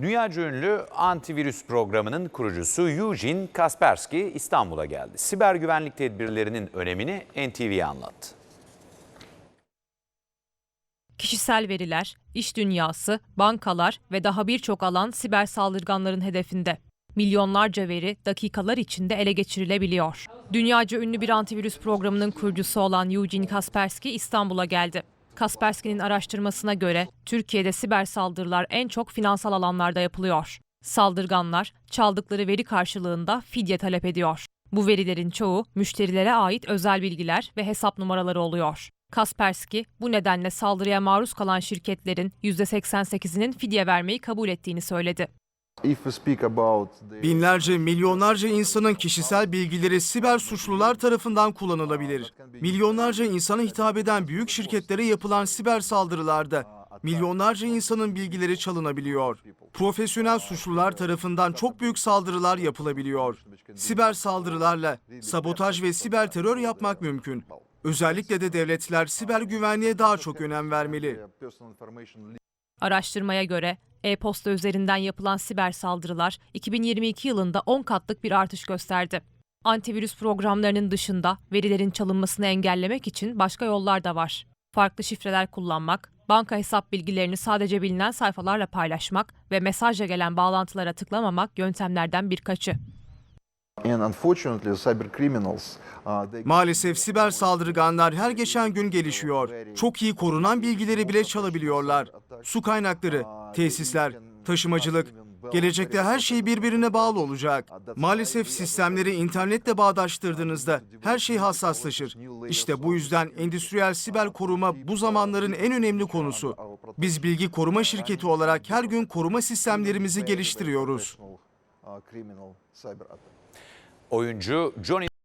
Dünyaca ünlü antivirüs programının kurucusu Eugene Kaspersky İstanbul'a geldi. Siber güvenlik tedbirlerinin önemini NTV'ye anlattı. Kişisel veriler, iş dünyası, bankalar ve daha birçok alan siber saldırganların hedefinde. Milyonlarca veri dakikalar içinde ele geçirilebiliyor. Dünyaca ünlü bir antivirüs programının kurucusu olan Eugene Kaspersky İstanbul'a geldi. Kaspersky'nin araştırmasına göre Türkiye'de siber saldırılar en çok finansal alanlarda yapılıyor. Saldırganlar çaldıkları veri karşılığında fidye talep ediyor. Bu verilerin çoğu müşterilere ait özel bilgiler ve hesap numaraları oluyor. Kaspersky bu nedenle saldırıya maruz kalan şirketlerin %88'inin fidye vermeyi kabul ettiğini söyledi. Binlerce, milyonlarca insanın kişisel bilgileri siber suçlular tarafından kullanılabilir. Milyonlarca insana hitap eden büyük şirketlere yapılan siber saldırılarda milyonlarca insanın bilgileri çalınabiliyor. Profesyonel suçlular tarafından çok büyük saldırılar yapılabiliyor. Siber saldırılarla sabotaj ve siber terör yapmak mümkün. Özellikle de devletler siber güvenliğe daha çok önem vermeli. Araştırmaya göre e-posta üzerinden yapılan siber saldırılar 2022 yılında 10 katlık bir artış gösterdi. Antivirüs programlarının dışında verilerin çalınmasını engellemek için başka yollar da var. Farklı şifreler kullanmak, banka hesap bilgilerini sadece bilinen sayfalarla paylaşmak ve mesajla gelen bağlantılara tıklamamak yöntemlerden birkaçı. and unfortunately cyber criminals uh, they Maalesef siber saldırganlar her geçen gün gelişiyor. Çok iyi korunan bilgileri bile çalabiliyorlar. Su kaynakları, tesisler, taşımacılık, gelecekte her şey birbirine bağlı olacak. Maalesef sistemleri internetle bağdaştırdığınızda her şey hassaslaşır. İşte bu yüzden endüstriyel siber koruma bu zamanların en önemli konusu. Biz bilgi koruma şirketi olarak her gün koruma sistemlerimizi geliştiriyoruz. uh. Oyuncu Johnny